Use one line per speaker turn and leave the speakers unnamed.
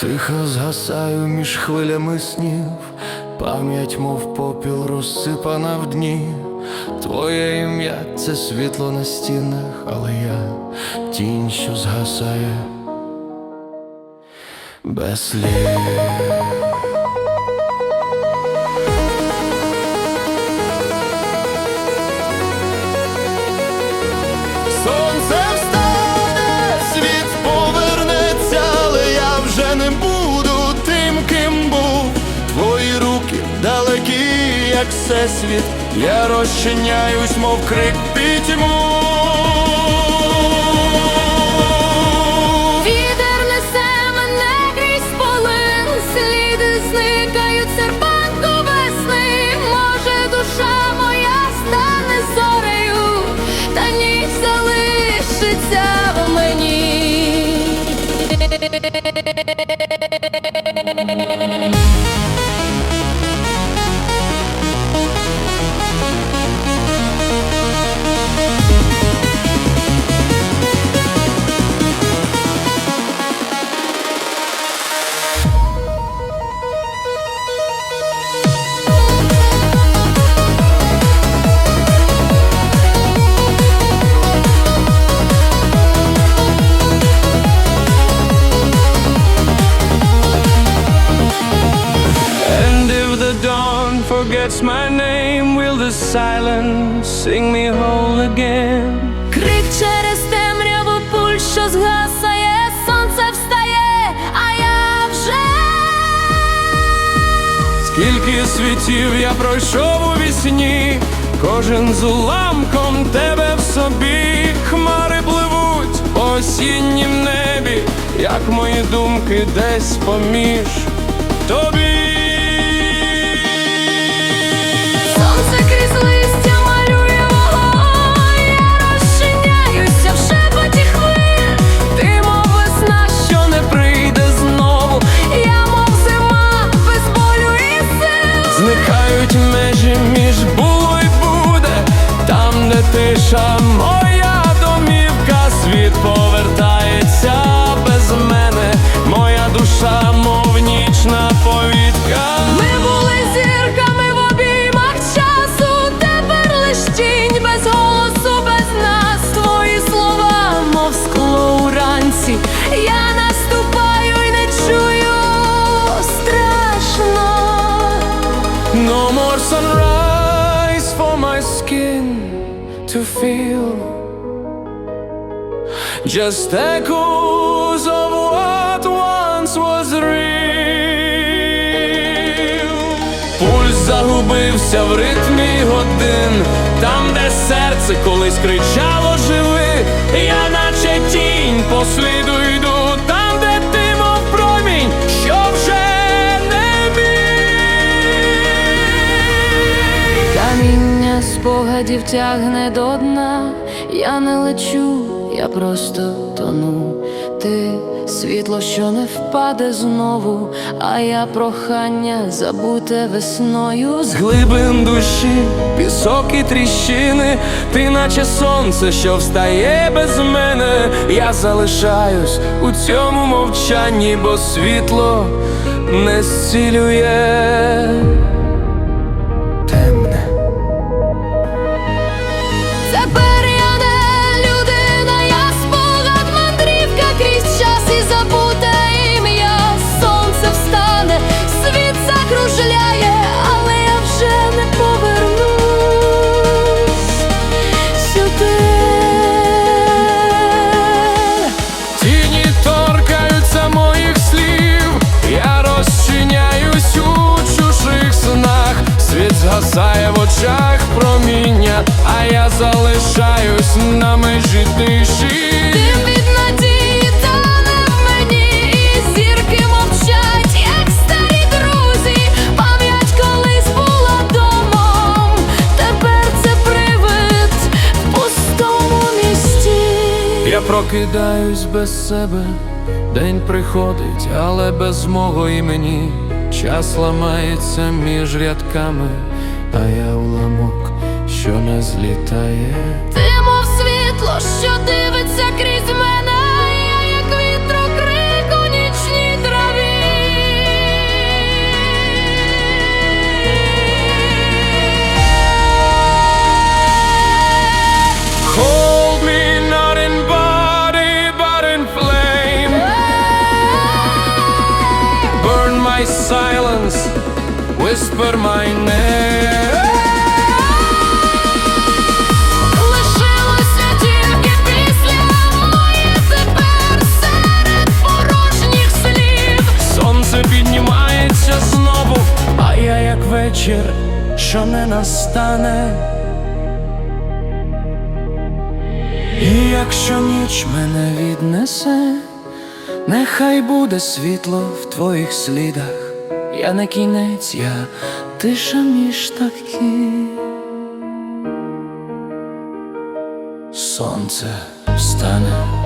Тихо згасаю між хвилями снів, пам'ять, мов попіл, розсипана в дні. Твоє ім'я це світло на стінах, але я тінь, що згасає без слів. Як всесвіт, я розчиняюсь, мов крик пітьму.
Вітер несе мене крізь полин, сліди зникають серпанку весни. Може, душа моя стане зорею, та ніч залишиться в мені.
Forgets my name, will the silence sing me whole again?
Крик через темряву пуль, що згасає, сонце встає, а я вже.
Скільки світів я пройшов у вісні, кожен з уламком тебе в собі, хмари пливуть по осіннім небі, як мої думки десь поміж тобі. Де тиша to feel. Just echoes of what once was real. Пульс загубився в ритмі годин, там, де серце колись кричало живи, я наче тінь по
спогадів тягне до дна. Я не лечу, я просто тону. Ти світло, що не впаде знову, а я прохання забуте весною.
З глибин душі, пісок і тріщини, ти наче сонце, що встає без мене. Я залишаюсь у цьому мовчанні, бо світло не зцілює. Згасає в очах проміння, а я залишаюсь на межі тиші. Я прокидаюсь без себе, день приходить, але без мого імені. Час ламається між рядками, а я уламок, що не злітає.
Ти мов світло, що дивиться крізь мене, я як вітрокрик у нічній траві. Hold me not
in body, my silence. whisper my name що не настане. І якщо ніч мене віднесе, нехай буде світло в твоїх слідах. Я не кінець, я тиша між таких. Сонце встане